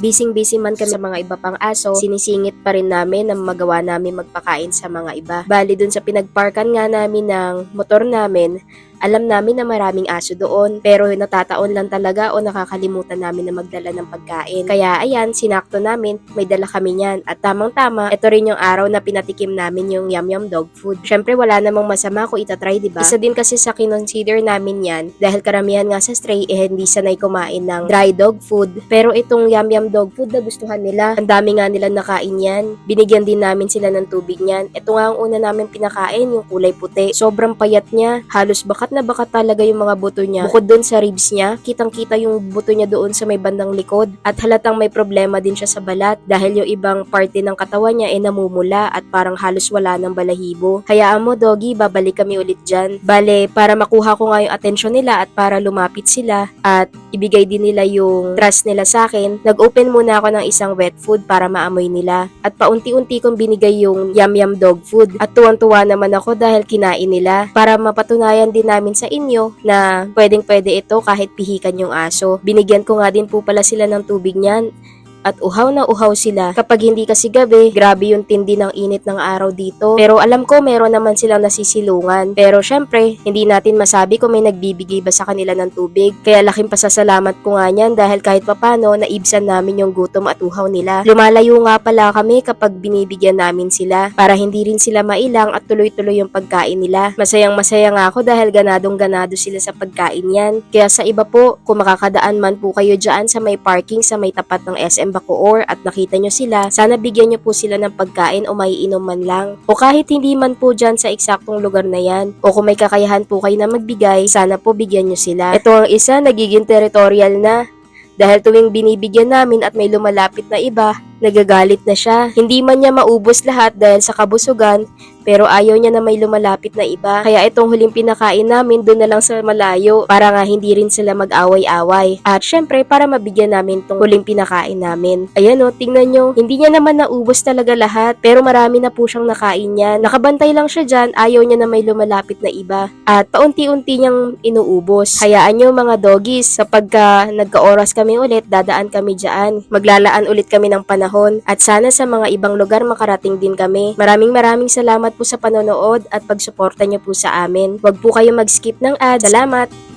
Bising-busy man kami sa mga iba pang aso, sinisingit pa rin namin na magawa namin magpakain sa mga iba. Bali dun sa pinagparkan nga namin ng motor namin, alam namin na maraming aso doon, pero natataon lang talaga o nakakalimutan namin na magdala ng pagkain. Kaya ayan, sinakto namin, may dala kami niyan. At tamang-tama, ito rin yung araw na pinatikim namin yung Yum Yum Dog Food. Syempre wala namang masama kung itatry, di ba? Isa din kasi sa kinonsider namin yan, dahil karamihan nga sa stray, eh hindi sanay kumain ng dry dog food. Pero itong Yum Yum Dog Food na gustuhan nila. Ang dami nga nila nakain yan. Binigyan din namin sila ng tubig niyan. Ito nga ang una namin pinakain, yung kulay puti. Sobrang payat niya. Halos bakat na bakat talaga yung mga buto niya. Bukod doon sa ribs niya, kitang-kita yung buto niya doon sa may bandang likod. At halatang may problema din siya sa balat dahil yung ibang parte ng katawan niya ay namumula at parang halos wala ng balahibo. Hayaan mo, Doggy, babalik kami ulit dyan. Bale, para makuha ko nga yung atensyon nila at para lumapit sila at ibigay din nila yung trust nila sa akin, nag-open muna ako ng isang wet food para maamoy nila. At paunti-unti kong binigay yung yum yum dog food. At tuwan-tuwa naman ako dahil kinain nila. Para mapatunayan din namin sa inyo na pwedeng pwede ito kahit pihikan yung aso. Binigyan ko nga din po pala sila ng tubig niyan at uhaw na uhaw sila. Kapag hindi kasi gabi, grabe yung tindi ng init ng araw dito. Pero alam ko meron naman silang nasisilungan. Pero syempre, hindi natin masabi kung may nagbibigay ba sa kanila ng tubig. Kaya laking pasasalamat ko nga niyan dahil kahit papano naibsan namin yung gutom at uhaw nila. Lumalayo nga pala kami kapag binibigyan namin sila para hindi rin sila mailang at tuloy-tuloy yung pagkain nila. Masayang masaya nga ako dahil ganadong ganado sila sa pagkain yan. Kaya sa iba po, kung makakadaan man po kayo dyan sa may parking sa may tapat ng SM Bacoor at nakita nyo sila, sana bigyan nyo po sila ng pagkain o maiinom man lang. O kahit hindi man po dyan sa eksaktong lugar na yan. O kung may kakayahan po kayo na magbigay, sana po bigyan nyo sila. Ito ang isa, nagiging territorial na. Dahil tuwing binibigyan namin at may lumalapit na iba, nagagalit na siya. Hindi man niya maubos lahat dahil sa kabusugan, pero ayaw niya na may lumalapit na iba. Kaya itong huling pinakain namin doon na lang sa malayo para nga hindi rin sila mag-away-away. At syempre para mabigyan namin itong huling pinakain namin. Ayan o, tingnan nyo, hindi niya naman naubos talaga lahat pero marami na po siyang nakain niya. Nakabantay lang siya dyan, ayaw niya na may lumalapit na iba. At paunti-unti niyang inuubos. Hayaan nyo mga doggies, kapag ka nagka-oras kami ulit, dadaan kami dyan. Maglalaan ulit kami ng panahon. At sana sa mga ibang lugar makarating din kami. Maraming maraming salamat po sa panonood at pagsuporta niyo po sa amin. Huwag po kayo mag-skip ng ads. Salamat!